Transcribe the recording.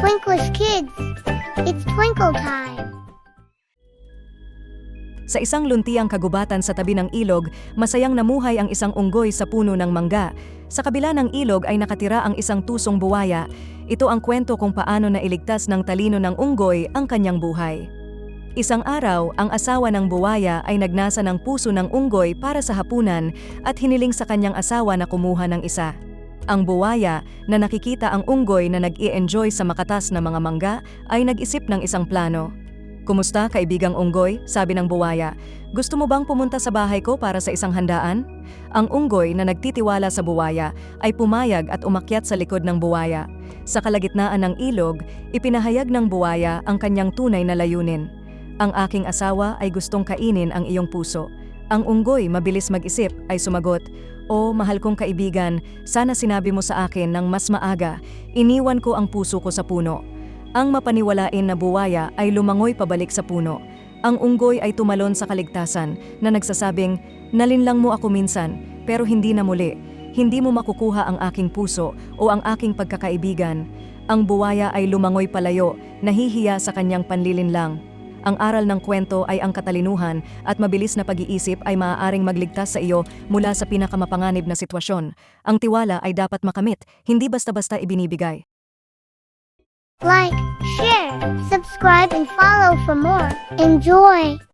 Twinklish kids, it's twinkle time. Sa isang luntiang kagubatan sa tabi ng ilog, masayang namuhay ang isang unggoy sa puno ng mangga. Sa kabila ng ilog ay nakatira ang isang tusong buwaya. Ito ang kwento kung paano nailigtas ng talino ng unggoy ang kanyang buhay. Isang araw, ang asawa ng buwaya ay nagnasa ng puso ng unggoy para sa hapunan at hiniling sa kanyang asawa na kumuha ng isa. Ang buwaya na nakikita ang unggoy na nag-i-enjoy sa makatas na mga mangga ay nag-isip ng isang plano. Kumusta kaibigang unggoy? Sabi ng buwaya. Gusto mo bang pumunta sa bahay ko para sa isang handaan? Ang unggoy na nagtitiwala sa buwaya ay pumayag at umakyat sa likod ng buwaya. Sa kalagitnaan ng ilog, ipinahayag ng buwaya ang kanyang tunay na layunin. Ang aking asawa ay gustong kainin ang iyong puso. Ang unggoy mabilis mag-isip ay sumagot, O mahal kong kaibigan, sana sinabi mo sa akin ng mas maaga, iniwan ko ang puso ko sa puno. Ang mapaniwalain na buwaya ay lumangoy pabalik sa puno. Ang unggoy ay tumalon sa kaligtasan na nagsasabing, Nalinlang mo ako minsan, pero hindi na muli. Hindi mo makukuha ang aking puso o ang aking pagkakaibigan. Ang buwaya ay lumangoy palayo, nahihiya sa kanyang panlilinlang. Ang aral ng kwento ay ang katalinuhan at mabilis na pag-iisip ay maaaring magligtas sa iyo mula sa pinakamapanganib na sitwasyon. Ang tiwala ay dapat makamit, hindi basta-basta ibinibigay. Like, share, subscribe, and follow for more. Enjoy!